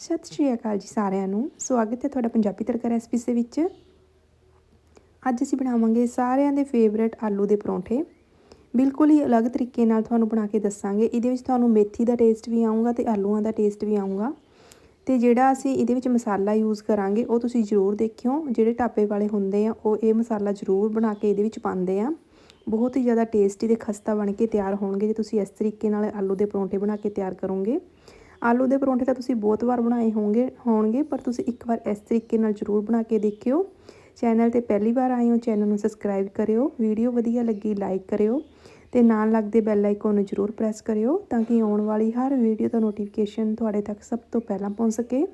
ਸਤਿ ਸ਼੍ਰੀ ਅਕਾਲ ਜੀ ਸਾਰਿਆਂ ਨੂੰ। ਸਵਾਗਤ ਹੈ ਤੁਹਾਡਾ ਪੰਜਾਬੀ ਤੜਕਾ ਰੈਸਪੀ ਦੇ ਵਿੱਚ। ਅੱਜ ਅਸੀਂ ਬਣਾਵਾਂਗੇ ਸਾਰਿਆਂ ਦੇ ਫੇਵਰੇਟ ਆਲੂ ਦੇ ਪਰੌਂਠੇ। ਬਿਲਕੁਲ ਹੀ ਅਲੱਗ ਤਰੀਕੇ ਨਾਲ ਤੁਹਾਨੂੰ ਬਣਾ ਕੇ ਦੱਸਾਂਗੇ। ਇਹਦੇ ਵਿੱਚ ਤੁਹਾਨੂੰ ਮੇਥੀ ਦਾ ਟੇਸਟ ਵੀ ਆਊਗਾ ਤੇ ਆਲੂਆਂ ਦਾ ਟੇਸਟ ਵੀ ਆਊਗਾ। ਤੇ ਜਿਹੜਾ ਅਸੀਂ ਇਹਦੇ ਵਿੱਚ ਮਸਾਲਾ ਯੂਜ਼ ਕਰਾਂਗੇ, ਉਹ ਤੁਸੀਂ ਜ਼ਰੂਰ ਦੇਖਿਓ। ਜਿਹੜੇ ਟਾਪੇ ਵਾਲੇ ਹੁੰਦੇ ਆ, ਉਹ ਇਹ ਮਸਾਲਾ ਜ਼ਰੂਰ ਬਣਾ ਕੇ ਇਹਦੇ ਵਿੱਚ ਪਾਉਂਦੇ ਆ। ਬਹੁਤ ਹੀ ਜ਼ਿਆਦਾ ਟੇਸਟੀ ਤੇ ਖਸਤਾ ਬਣ ਕੇ ਤਿਆਰ ਹੋਣਗੇ ਜੇ ਤੁਸੀਂ ਇਸ ਤਰੀਕੇ ਨਾਲ ਆਲੂ ਦੇ ਪਰੌਂਠੇ ਬਣਾ ਕੇ ਤਿਆਰ ਕਰੋਗੇ। ਆਲੂ ਦੇ ਪਰੌਂਠੇ ਤਾਂ ਤੁਸੀਂ ਬਹੁਤ ਵਾਰ ਬਣਾਏ ਹੋਣਗੇ ਹੋਣਗੇ, ਪਰ ਤੁਸੀਂ ਇੱਕ ਵਾਰ ਇਸ ਤਰੀਕੇ ਨਾਲ ਜ਼ਰੂਰ ਬਣਾ ਕੇ ਦੇਖਿਓ। ਚੈਨਲ ਤੇ ਪਹਿਲੀ ਵਾਰ ਆਏ ਹੋ, ਚੈਨਲ ਨੂੰ ਸਬਸਕ੍ਰਾਈਬ ਕਰਿਓ। ਵੀਡੀਓ ਵਧੀਆ ਲੱਗੀ, ਲਾਈਕ ਕਰਿਓ। ਤੇ ਨਾਲ ਲੱਗਦੇ ਬੈਲ ਆਈਕਨ ਨੂੰ ਜ਼ਰੂਰ ਪ੍ਰੈਸ ਕਰਿਓ, ਤਾਂ ਕਿ ਆਉਣ ਵਾਲੀ ਹਰ ਵੀਡੀਓ ਦਾ ਨੋਟੀਫਿਕੇਸ਼ਨ ਤੁਹਾਡੇ ਤੱਕ ਸਭ ਤੋਂ ਪਹਿਲਾਂ ਪਹੁੰਚ ਸਕੇ।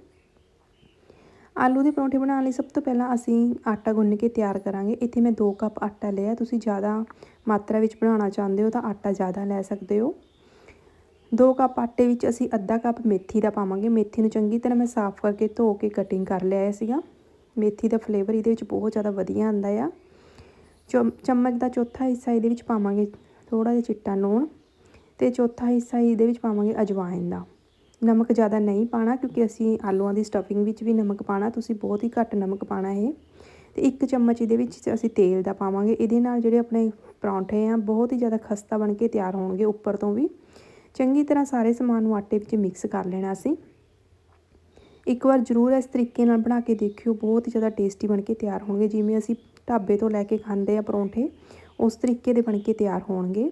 ਆਲੂ ਦੇ ਪਰੌਂਠੇ ਬਣਾਉਣ ਲਈ ਸਭ ਤੋਂ ਪਹਿਲਾਂ ਅਸੀਂ ਆਟਾ ਗੁੰਨ ਕੇ ਤਿਆਰ ਕਰਾਂਗੇ। ਇੱਥੇ ਮੈਂ 2 ਕੱਪ ਆਟਾ ਲਿਆ। ਤੁਸੀਂ ਜ਼ਿਆਦਾ ਮਾਤਰਾ ਵਿੱਚ ਬਣਾਉਣਾ ਚਾਹੁੰਦੇ ਹੋ ਤਾਂ ਆਟਾ ਜ਼ਿਆਦਾ ਲੈ ਸਕਦੇ ਹੋ। 2 ਕੱਪ ਆਟੇ ਵਿੱਚ ਅਸੀਂ ਅੱਧਾ ਕੱਪ ਮੇਥੀ ਦਾ ਪਾਵਾਂਗੇ। ਮੇਥੀ ਨੂੰ ਚੰਗੀ ਤਰ੍ਹਾਂ ਮੈਂ ਸਾਫ਼ ਕਰਕੇ ਧੋ ਕੇ ਕਟਿੰਗ ਕਰ ਲਿਆ ਸੀਗਾ। ਮੇਥੀ ਦਾ ਫਲੇਵਰ ਇਹਦੇ ਵਿੱਚ ਬਹੁਤ ਜ਼ਿਆਦਾ ਵਧੀਆ ਆਉਂਦਾ ਆ। ਚਮਚ ਦਾ ਚੌਥਾ ਹਿੱਸਾ ਇਹਦੇ ਵਿੱਚ ਪਾਵਾਂਗੇ ਥੋੜਾ ਜਿਹਾ ਚਿੱਟਾ ਲੂਣ ਤੇ ਚੌਥਾ ਹਿੱਸਾ ਇਹਦੇ ਵਿੱਚ ਪਾਵਾਂਗੇ ਅਜਵਾਇਨ ਦਾ। ਨਮਕ ਜ਼ਿਆਦਾ ਨਹੀਂ ਪਾਣਾ ਕਿਉਂਕਿ ਅਸੀਂ ਆਲੂਆਂ ਦੀ ਸਟਫਿੰਗ ਵਿੱਚ ਵੀ ਨਮਕ ਪਾਣਾ, ਤੁਸੀਂ ਬਹੁਤ ਹੀ ਘੱਟ ਨਮਕ ਪਾਣਾ ਹੈ ਤੇ ਇੱਕ ਚਮਚ ਇਹਦੇ ਵਿੱਚ ਅਸੀਂ ਤੇਲ ਦਾ ਪਾਵਾਂਗੇ। ਇਹਦੇ ਨਾਲ ਜਿਹੜੇ ਆਪਣੇ ਪਰੌਂਠੇ ਆ, ਬਹੁਤ ਹੀ ਜ਼ਿਆਦਾ ਖਸਤਾ ਬਣ ਕੇ ਤਿਆਰ ਹੋਣਗੇ ਉੱਪਰ ਤੋਂ ਵੀ। ਚੰਗੀ ਤਰ੍ਹਾਂ ਸਾਰੇ ਸਮਾਨ ਨੂੰ ਆਟੇ ਵਿੱਚ ਮਿਕਸ ਕਰ ਲੈਣਾ ਅਸੀਂ ਇੱਕ ਵਾਰ ਜ਼ਰੂਰ ਇਸ ਤਰੀਕੇ ਨਾਲ ਬਣਾ ਕੇ ਦੇਖਿਓ, ਬਹੁਤ ਹੀ ਜ਼ਿਆਦਾ ਟੇਸਟੀ ਬਣ ਕੇ ਤਿਆਰ ਹੋਣਗੇ। ਜਿਵੇਂ ਅਸੀਂ ਢਾਬੇ ਤੋਂ ਲੈ ਕੇ ਖਾਂਦੇ ਆ ਪਰੌਂਠੇ, ਉਸ ਤਰੀਕੇ ਦੇ ਬਣ ਕੇ ਤਿਆਰ ਹੋਣਗੇ।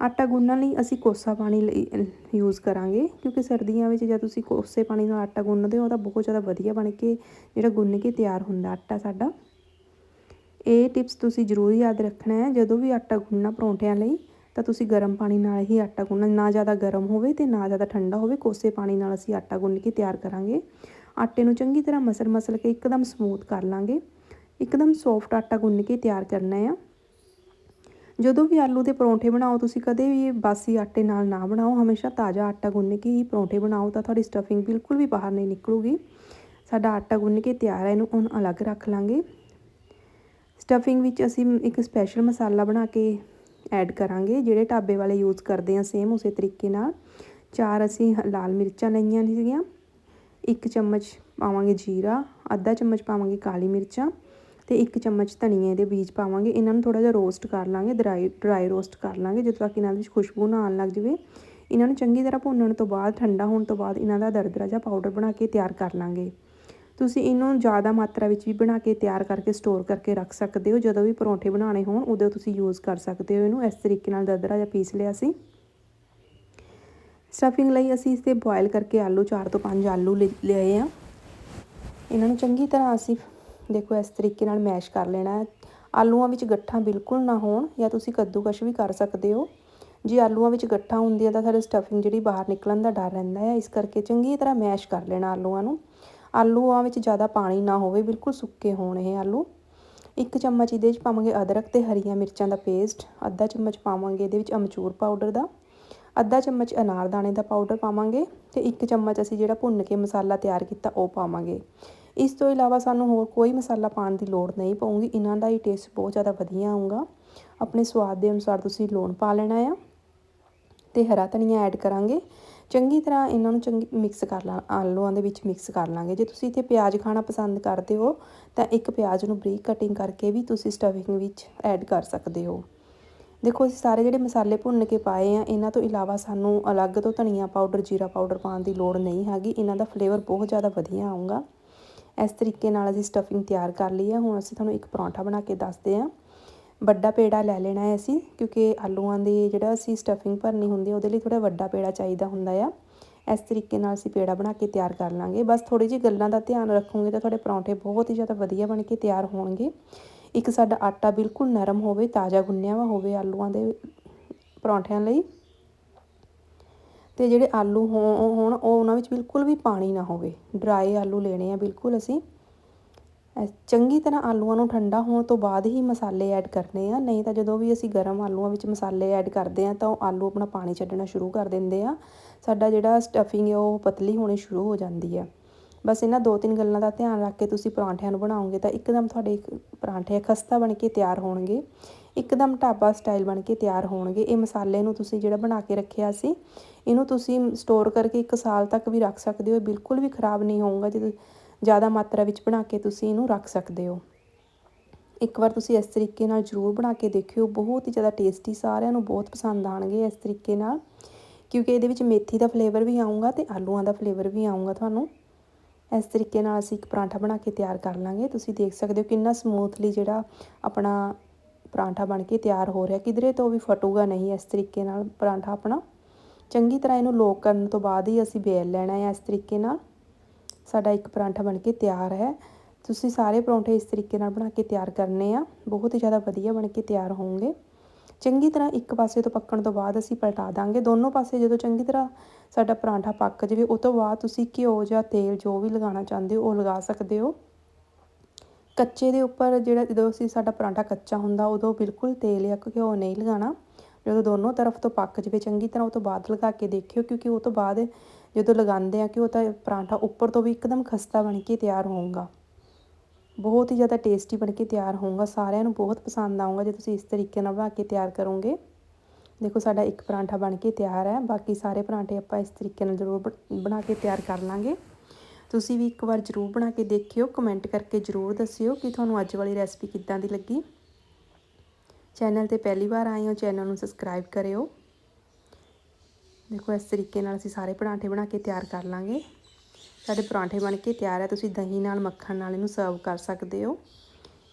ਆਟਾ ਗੁੰਨਣ ਲਈ ਅਸੀਂ ਕੋਸਾ ਪਾਣੀ ਯੂਜ਼ ਕਰਾਂਗੇ। ਕਿਉਂਕਿ ਸਰਦੀਆਂ ਵਿੱਚ ਜਦ ਤੁਸੀਂ ਕੋਸੇ ਪਾਣੀ ਨਾਲ ਆਟਾ ਗੁੰਨਦੇ ਹੋ ਤਾਂ ਬਹੁਤ ਜ਼ਿਆਦਾ ਵਧੀਆ ਬਣ ਕੇ, ਜਿਹੜਾ ਗੁੰਨ ਕੇ ਤਿਆਰ ਹੁੰਦਾ ਆਟਾ ਸਾਡਾ। ਇਹ ਟਿਪਸ ਤੁਸੀਂ ਜ਼ਰੂਰ ਯਾਦ ਰੱਖਣਾ ਹੈ। ਜਦੋਂ ਵੀ ਆਟਾ ਗੁੰਨਣਾ ਪਰੌਂਠਿਆਂ ਲਈ ਤਾਂ ਤੁਸੀਂ ਗਰਮ ਪਾਣੀ ਨਾਲ ਹੀ ਆਟਾ ਗੁੰਨਣਾ, ਨਾ ਜ਼ਿਆਦਾ ਗਰਮ ਹੋਵੇ ਤੇ ਨਾ ਜ਼ਿਆਦਾ ਠੰਡਾ ਹੋਵੇ, ਕੋਸੇ ਪਾਣੀ ਨਾਲ ਅਸੀਂ ਆਟਾ ਗੁੰਨ ਕੇ ਤਿਆਰ ਕਰਾਂਗੇ। ਆਟੇ ਨੂੰ ਚੰਗੀ ਤਰ੍ਹਾਂ ਮਸਲ ਮਸਲ ਕੇ ਇੱਕਦਮ ਸਮੂਥ ਕਰ ਲਾਂਗੇ। ਇੱਕਦਮ ਸੌਫਟ ਆਟਾ ਗੁੰਨ ਕੇ ਤਿਆਰ ਕਰਨਾ ਆ। ਜਦੋਂ ਵੀ ਆਲੂ ਦੇ ਪਰੌਂਠੇ ਬਣਾਓ, ਤੁਸੀਂ ਕਦੇ ਵੀ ਬਾਸੀ ਆਟੇ ਨਾਲ ਨਾ ਬਣਾਓ। ਹਮੇਸ਼ਾ ਤਾਜ਼ਾ ਆਟਾ ਗੁੰਨ ਕੇ ਹੀ ਪਰੌਂਠੇ ਬਣਾਓ ਤਾਂ ਤੁਹਾਡੀ ਸਟਫਿੰਗ ਬਿਲਕੁਲ ਵੀ ਬਾਹਰ ਨਹੀਂ ਨਿਕਲੂਗੀ। ਸਾਡਾ ਆਟਾ ਗੁੰਨ ਕੇ ਤਿਆਰ ਹੈ ਇਹਨੂੰ ਹੁਣ ਅਲੱਗ ਰੱਖ ਲਾਂਗੇ। ਸਟਫਿੰਗ ਵਿੱਚ ਅਸੀਂ ਇੱਕ ਸਪੈਸ਼ਲ ਮਸਾਲਾ ਬਣਾ ਕੇ ਐਡ ਕਰਾਂਗੇ। ਜਿਹੜੇ ਢਾਬੇ ਵਾਲੇ ਯੂਜ਼ ਕਰਦੇ ਆ ਸੇਮ ਉਸੇ ਤਰੀਕੇ ਨਾਲ। ਚਾਰ ਅਸੀਂ ਲਾਲ ਮਿਰਚਾਂ ਲਈਆਂ ਸੀਗੀਆਂ। ਇੱਕ ਚਮਚ ਪਾਵਾਂਗੇ ਜੀਰਾ, ਅੱਧਾ ਚਮਚ ਪਾਵਾਂਗੇ ਕਾਲੀ ਮਿਰਚਾਂ ਤੇ ਇੱਕ ਚਮਚ ਧਨੀਏ ਦੇ ਬੀਜ ਪਾਵਾਂਗੇ। ਇਹਨਾਂ ਨੂੰ ਥੋੜਾ ਜਿਹਾ ਰੋਸਟ ਕਰ ਲਾਂਗੇ ਡਰਾਈ ਡਰਾਈ ਰੋਸਟ ਕਰ ਲਾਂਗੇ, ਜਦੋਂ ਤੱਕ ਇਹਨਾਂ ਵਿੱਚ ਖੁਸ਼ਬੂ ਨਾ ਆਉਣ ਲੱਗ ਜਵੇ। ਇਹਨਾਂ ਨੂੰ ਚੰਗੀ ਤਰ੍ਹਾਂ ਭੁੰਨਣ ਤੋਂ ਬਾਅਦ, ਠੰਡਾ ਹੋਣ ਤੋਂ ਬਾਅਦ ਇਹਨਾਂ ਦਾ ਦਰਦਰਾ ਜਿਹਾ ਪਾਊਡਰ ਬਣਾ ਕੇ ਤਿਆਰ ਕਰ ਲਾਂਗੇ। ਤੁਸੀਂ ਇਹਨੂੰ ਜ਼ਿਆਦਾ ਮਾਤਰਾ ਵਿੱਚ ਵੀ ਬਣਾ ਕੇ ਤਿਆਰ ਕਰਕੇ ਸਟੋਰ ਕਰਕੇ ਰੱਖ ਸਕਦੇ ਹੋ। ਜਦੋਂ ਵੀ ਪਰੌਂਠੇ ਬਣਾਉਣੇ ਹੋਣ, ਉਦੋਂ ਤੁਸੀਂ ਯੂਜ਼ ਕਰ ਸਕਦੇ ਹੋ ਇਹਨੂੰ। ਇਸ ਤਰੀਕੇ ਨਾਲ ਦਰਦਰਾ ਜਾਂ ਪੀਸ ਲਿਆ ਸੀ। ਸਟਫਿੰਗ ਲਈ ਅਸੀਂ ਇਸ ਤੇ ਬੋਇਲ ਕਰਕੇ ਆਲੂ 4 ਤੋਂ 5 ਆਲੂ ਲਏ ਆ। ਇਹਨਾਂ ਨੂੰ ਚੰਗੀ ਤਰ੍ਹਾਂ ਅਸੀਂ ਦੇਖੋ, ਇਸ ਤਰੀਕੇ ਨਾਲ ਮੈਸ਼ ਕਰ ਲੈਣਾ ਹੈ। ਆਲੂਆਂ ਵਿੱਚ ਗੱਠਾਂ ਬਿਲਕੁਲ ਨਾ ਹੋਣ ਜਾਂ ਤੁਸੀਂ ਕੱਦੂਕਸ਼ ਵੀ ਕਰ ਸਕਦੇ ਹੋ। ਜੇ ਆਲੂਆਂ ਵਿੱਚ ਗੱਠਾਂ ਹੁੰਦੀਆਂ ਤਾਂ ਸਾਡੇ ਸਟਫਿੰਗ ਜਿਹੜੀ ਬਾਹਰ ਨਿਕਲਣ ਦਾ ਡਰ ਰਹਿੰਦਾ ਹੈ। ਇਸ ਕਰਕੇ ਚੰਗੀ ਤਰ੍ਹਾਂ ਮੈਸ਼ ਕਰ ਲੈਣਾ ਆਲੂਆਂ ਨੂੰ। ਆਲੂਆਂ ਵਿੱਚ ਜ਼ਿਆਦਾ ਪਾਣੀ ਨਾ ਹੋਵੇ, ਬਿਲਕੁਲ ਸੁੱਕੇ ਹੋਣ ਇਹ ਆਲੂ। ਇੱਕ ਚਮਚ ਇਹਦੇ ਵਿੱਚ ਪਾਵਾਂਗੇ ਅਦਰਕ ਤੇ ਹਰੀਆਂ ਮਿਰਚਾਂ ਦਾ ਪੇਸਟ। ਅੱਧਾ ਚਮਚ ਪਾਵਾਂਗੇ ਇਹਦੇ ਵਿੱਚ ਅਮਚੂਰ ਪਾਊਡਰ ਦਾ। ਅੱਧਾ ਚਮਚ ਅਨਾਰਦਾਣੇ ਦਾ ਪਾਊਡਰ ਪਾਵਾਂਗੇ ਤੇ ਇੱਕ ਚਮਚ ਅਸੀਂ ਜਿਹੜਾ ਭੁੰਨ ਕੇ ਮਸਾਲਾ ਤਿਆਰ ਕੀਤਾ, ਉਹ ਪਾਵਾਂਗੇ। ਇਸ ਤੋਂ ਇਲਾਵਾ ਸਾਨੂੰ ਹੋਰ ਕੋਈ ਮਸਾਲਾ ਪਾਉਣ ਦੀ ਲੋੜ ਨਹੀਂ ਪਊਗੀ, ਇਹਨਾਂ ਦਾ ਹੀ ਟੇਸਟ ਬਹੁਤ ਜ਼ਿਆਦਾ ਵਧੀਆ ਆਊਗਾ। ਆਪਣੇ ਸਵਾਦ ਦੇ ਅਨੁਸਾਰ ਤੁਸੀਂ ਲੂਣ ਪਾ ਲੈਣਾ ਆ ਤੇ ਹਰਾ ਧਨੀਆ ਐਡ ਕਰਾਂਗੇ। ਚੰਗੀ ਤਰ੍ਹਾਂ ਇਹਨਾਂ ਨੂੰ ਚੰਗੀ ਮਿਕਸ ਕਰ ਲਾਂ, ਆਲੂਆਂ ਦੇ ਵਿੱਚ ਮਿਕਸ ਕਰ ਲਾਂਗੇ। ਜੇ ਤੁਸੀਂ ਇੱਥੇ ਪਿਆਜ਼ ਖਾਣਾ ਪਸੰਦ ਕਰਦੇ ਹੋ, ਤਾਂ ਇੱਕ ਪਿਆਜ਼ ਨੂੰ ਬਰੀਕ ਕਟਿੰਗ ਕਰਕੇ ਵੀ ਤੁਸੀਂ ਸਟਫਿੰਗ ਵਿੱਚ ਐਡ ਕਰ ਸਕਦੇ ਹੋ। ਦੇਖੋ, ਅਸੀਂ ਸਾਰੇ ਜਿਹੜੇ ਮਸਾਲੇ ਭੁੰਨ ਕੇ ਪਾਏ ਆ, ਇਹਨਾਂ ਤੋਂ ਇਲਾਵਾ ਸਾਨੂੰ ਅਲੱਗ ਤੋਂ ਧਨੀਆ ਪਾਊਡਰ, ਜੀਰਾ ਪਾਊਡਰ ਪਾਉਣ ਦੀ ਲੋੜ ਨਹੀਂ ਹੈਗੀ। ਇਹਨਾਂ ਦਾ ਫਲੇਵਰ ਬਹੁਤ ਜ਼ਿਆਦਾ ਵਧੀਆ ਆਊਗਾ। ਇਸ ਤਰੀਕੇ ਨਾਲ ਅਸੀਂ ਸਟਫਿੰਗ ਤਿਆਰ ਕਰ ਲਈ ਹੈ ਹੁਣ ਅਸੀਂ ਤੁਹਾਨੂੰ ਇੱਕ ਪਰੌਂਠਾ ਬਣਾ ਕੇ ਦੱਸਦੇ ਹਾਂ ਵੱਡਾ ਪੇੜਾ ਲੈ ਲੈਣਾ ਹੈ ਅਸੀਂ, ਕਿਉਂਕਿ ਆਲੂਆਂ ਦੀ ਜਿਹੜਾ ਅਸੀਂ ਸਟਫਿੰਗ ਭਰਨੀ ਹੁੰਦੀ ਉਹਦੇ ਲਈ ਥੋੜਾ ਵੱਡਾ ਪੇੜਾ ਚਾਹੀਦਾ ਹੁੰਦਾ ਆ। ਇਸ ਤਰੀਕੇ ਨਾਲ ਅਸੀਂ ਪੇੜਾ ਬਣਾ ਕੇ ਤਿਆਰ ਕਰ ਲਾਂਗੇ। ਬਸ ਥੋੜੀ ਜਿਹੀ ਗੱਲਾਂ ਦਾ ਧਿਆਨ ਰੱਖੋਗੇ ਤਾਂ ਤੁਹਾਡੇ ਪਰੌਂਠੇ ਬਹੁਤ ਹੀ ਜ਼ਿਆਦਾ ਵਧੀਆ ਬਣ ਕੇ ਤਿਆਰ ਹੋਣਗੇ। ਇੱਕ ਸਾਡਾ ਆਟਾ ਬਿਲਕੁਲ ਨਰਮ ਹੋਵੇ, ਤਾਜ਼ਾ ਗੁੰਨਿਆ ਵਾ ਹੋਵੇ ਆਲੂਆਂ ਦੇ ਪਰੌਂਠਿਆਂ ਲਈ। ਤੇ ਜਿਹੜੇ ਆਲੂ ਹੋਣ, ਉਹ ਉਹਨਾਂ ਵਿੱਚ ਬਿਲਕੁਲ ਵੀ ਪਾਣੀ ਨਾ ਹੋਵੇ। ਡਰਾਈ ਆਲੂ ਲੈਣੇ ਆ ਬਿਲਕੁਲ ਅਸੀਂ। ਚੰਗੀ ਤਰ੍ਹਾਂ ਆਲੂਆਂ ਨੂੰ ਠੰਡਾ ਹੋਣ ਤੋਂ ਬਾਅਦ ਹੀ ਮਸਾਲੇ ਐਡ ਕਰਨੇ ਆ, ਨਹੀਂ ਤਾਂ ਜਦੋਂ ਵੀ ਅਸੀਂ ਗਰਮ ਆਲੂਆਂ ਵਿੱਚ ਮਸਾਲੇ ਐਡ ਕਰਦੇ ਆ ਤਾਂ ਉਹ ਆਲੂ ਆਪਣਾ ਪਾਣੀ ਛੱਡਣਾ ਸ਼ੁਰੂ ਕਰ ਦਿੰਦੇ ਆ। ਸਾਡਾ ਜਿਹੜਾ ਸਟਫਿੰਗ ਹੈ ਉਹ ਪਤਲੀ ਹੋਣੀ ਸ਼ੁਰੂ ਹੋ ਜਾਂਦੀ ਹੈ ਬਸ ਇਹਨਾਂ ਦੋ ਤਿੰਨ ਗੱਲਾਂ ਦਾ ਧਿਆਨ ਰੱਖ ਕੇ ਤੁਸੀਂ ਪਰਾਂਠਿਆਂ ਨੂੰ ਬਣਾਓਗੇ ਤਾਂ ਇੱਕਦਮ ਤੁਹਾਡੇ ਪਰਾਂਠੇ ਖਸਤਾ ਬਣ ਕੇ ਤਿਆਰ ਹੋਣਗੇ। ਇੱਕਦਮ ਢਾਬਾ ਸਟਾਈਲ ਬਣ ਕੇ ਤਿਆਰ ਹੋਣਗੇ। ਇਹ ਮਸਾਲੇ ਨੂੰ ਤੁਸੀਂ ਜਿਹੜਾ ਬਣਾ ਕੇ ਰੱਖਿਆ ਸੀ, ਇਹਨੂੰ ਤੁਸੀਂ ਸਟੋਰ ਕਰਕੇ 1 ਸਾਲ ਤੱਕ ਵੀ ਰੱਖ ਸਕਦੇ ਹੋ। ਇਹ ਬਿਲਕੁਲ ਵੀ ਖਰਾਬ ਨਹੀਂ ਹੋਊਗਾ। ਜਦੋਂ ਜ਼ਿਆਦਾ ਮਾਤਰਾ ਵਿੱਚ ਬਣਾ ਕੇ ਤੁਸੀਂ ਇਹਨੂੰ ਰੱਖ ਸਕਦੇ ਹੋ। ਇੱਕ ਵਾਰ ਤੁਸੀਂ ਇਸ ਤਰੀਕੇ ਨਾਲ ਜ਼ਰੂਰ ਬਣਾ ਕੇ ਦੇਖਿਓ। ਬਹੁਤ ਹੀ ਜ਼ਿਆਦਾ ਟੇਸਟੀ ਸਾਰਿਆਂ ਨੂੰ ਬਹੁਤ ਪਸੰਦ ਆਣਗੇ ਇਸ ਤਰੀਕੇ ਨਾਲ। ਕਿਉਂਕਿ ਇਹਦੇ ਵਿੱਚ ਮੇਥੀ ਦਾ ਫਲੇਵਰ ਵੀ ਆਊਗਾ ਤੇ ਆਲੂਆਂ ਦਾ ਫਲੇਵਰ ਵੀ ਆਊਗਾ ਤੁਹਾਨੂੰ। ਇਸ ਤਰੀਕੇ ਨਾਲ ਅਸੀਂ ਇੱਕ ਪਰਾਂਠਾ ਬਣਾ ਕੇ ਤਿਆਰ ਕਰ ਲਾਂਗੇ। ਤੁਸੀਂ ਦੇਖ ਸਕਦੇ ਹੋ ਕਿੰਨਾ ਸਮੂਥਲੀ ਜਿਹੜਾ ਆਪਣਾ ਪਰਾਂਠਾ ਬਣ ਕੇ ਤਿਆਰ ਹੋ ਰਿਹਾ। ਕਿਧਰੇ ਤੋਂ ਵੀ ਫਟੂਗਾ ਨਹੀਂ ਇਸ ਤਰੀਕੇ ਨਾਲ ਪਰਾਂਠਾ ਆਪਣਾ। ਚੰਗੀ ਤਰ੍ਹਾਂ ਇਹਨੂੰ ਲੋਕ ਕਰਨ ਤੋਂ ਬਾਅਦ ਹੀ ਅਸੀਂ ਬੇਲ ਲੈਣਾ ਹੈ ਇਸ ਤਰੀਕੇ ਨਾਲ। ਸਾਡਾ ਇੱਕ ਪਰਾਂਠਾ ਬਣ ਕੇ ਤਿਆਰ ਹੈ। ਤੁਸੀਂ ਸਾਰੇ ਪਰੌਂਠੇ ਇਸ ਤਰੀਕੇ ਨਾਲ ਬਣਾ ਕੇ ਤਿਆਰ ਕਰਨੇ ਆ। ਬਹੁਤ ਹੀ ਜ਼ਿਆਦਾ ਵਧੀਆ ਬਣ ਕੇ ਤਿਆਰ ਹੋਣਗੇ। ਚੰਗੀ ਤਰ੍ਹਾਂ ਇੱਕ ਪਾਸੇ ਤੋਂ ਪੱਕਣ ਤੋਂ ਬਾਅਦ ਅਸੀਂ ਪਲਟਾ ਦਾਂਗੇ। ਦੋਨੋਂ ਪਾਸੇ ਜਦੋਂ ਚੰਗੀ ਤਰ੍ਹਾਂ ਸਾਡਾ ਪਰਾਂਠਾ ਪੱਕ ਜਾਵੇ, ਉਹ ਤੋਂ ਬਾਅਦ ਤੁਸੀਂ ਘਿਓ ਜਾਂ ਤੇਲ ਜੋ ਵੀ ਲਗਾਉਣਾ ਚਾਹੁੰਦੇ ਹੋ, ਉਹ ਲਗਾ ਸਕਦੇ ਹੋ। ਕੱਚੇ ਦੇ ਉੱਪਰ ਜਿਹੜਾ ਜਦੋਂ ਅਸੀਂ ਸਾਡਾ ਪਰਾਂਠਾ ਕੱਚਾ ਹੁੰਦਾ, ਉਦੋਂ ਬਿਲਕੁਲ ਤੇਲ ਜਾਂ ਘਿਓ ਨਹੀਂ ਲਗਾਉਣਾ। ਜਦੋਂ ਦੋਨੋਂ ਤਰਫ ਤੋਂ ਪੱਕ ਜਾਵੇ, ਚੰਗੀ ਤਰ੍ਹਾਂ ਉਹ ਤੋਂ ਬਾਅਦ ਲਗਾ ਕੇ ਦੇਖਿਓ, ਕਿਉਂਕਿ ਉਹ ਤੋਂ ਬਾਅਦ ਜਦੋਂ ਲਗਾਉਂਦੇ ਆ ਕਿ ਉਹ ਤਾਂ ਪਰਾਂਠਾ ਉੱਪਰ ਤੋਂ ਵੀ ਇੱਕਦਮ ਖਸਤਾ ਬਣ ਕੇ ਤਿਆਰ ਹੋਊਗਾ। ਬਹੁਤ ਹੀ ਜ਼ਿਆਦਾ ਟੇਸਟੀ ਬਣ ਕੇ ਤਿਆਰ ਹੋਊਗਾ। ਸਾਰਿਆਂ ਨੂੰ ਬਹੁਤ ਪਸੰਦ ਆਊਗਾ ਜੇ ਤੁਸੀਂ ਇਸ ਤਰੀਕੇ ਨਾਲ ਬਣਾ ਕੇ ਤਿਆਰ ਕਰੋਗੇ। ਦੇਖੋ, ਸਾਡਾ ਇੱਕ ਪਰਾਂਠਾ ਬਣ ਕੇ ਤਿਆਰ ਹੈ। ਬਾਕੀ ਸਾਰੇ ਪਰਾਂਠੇ ਆਪਾਂ ਇਸ ਤਰੀਕੇ ਨਾਲ ਜ਼ਰੂਰ ਬਣਾ ਕੇ ਤਿਆਰ ਕਰ ਲਾਂਗੇ। ਤੁਸੀਂ ਵੀ ਇੱਕ ਵਾਰ ਜ਼ਰੂਰ ਬਣਾ ਕੇ ਦੇਖਿਓ। ਕਮੈਂਟ ਕਰਕੇ ਜ਼ਰੂਰ ਦੱਸਿਓ ਕਿ ਤੁਹਾਨੂੰ ਅੱਜ ਵਾਲੀ ਰੈਸਪੀ ਕਿੱਦਾਂ ਦੀ ਲੱਗੀ। ਚੈਨਲ ਤੇ ਪਹਿਲੀ ਵਾਰ ਆਏ ਹੋ, ਚੈਨਲ ਨੂੰ ਸਬਸਕ੍ਰਾਈਬ ਕਰਿਓ। ਦੇਖੋ, ਇਸ ਤਰੀਕੇ ਨਾਲ ਅਸੀਂ ਸਾਰੇ ਪਰਾਂਠੇ ਬਣਾ ਕੇ ਤਿਆਰ ਕਰ ਲਾਂਗੇ। ਸਾਡੇ ਪਰਾਂਠੇ ਬਣ ਕੇ ਤਿਆਰ ਹੈ ਤੁਸੀਂ ਦਹੀਂ ਨਾਲ, ਮੱਖਣ ਨਾਲ ਇਹਨੂੰ ਸਰਵ ਕਰ ਸਕਦੇ ਹੋ।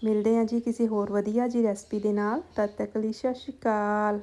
ਮਿਲਦੇ ਹਾਂ ਜੀ ਕਿਸੇ ਹੋਰ ਵਧੀਆ ਜੀ ਰੈਸਪੀ ਦੇ ਨਾਲ। ਤਦ ਤੱਕ ਲਈ ਸਤਿ ਸ਼੍ਰੀ ਅਕਾਲ।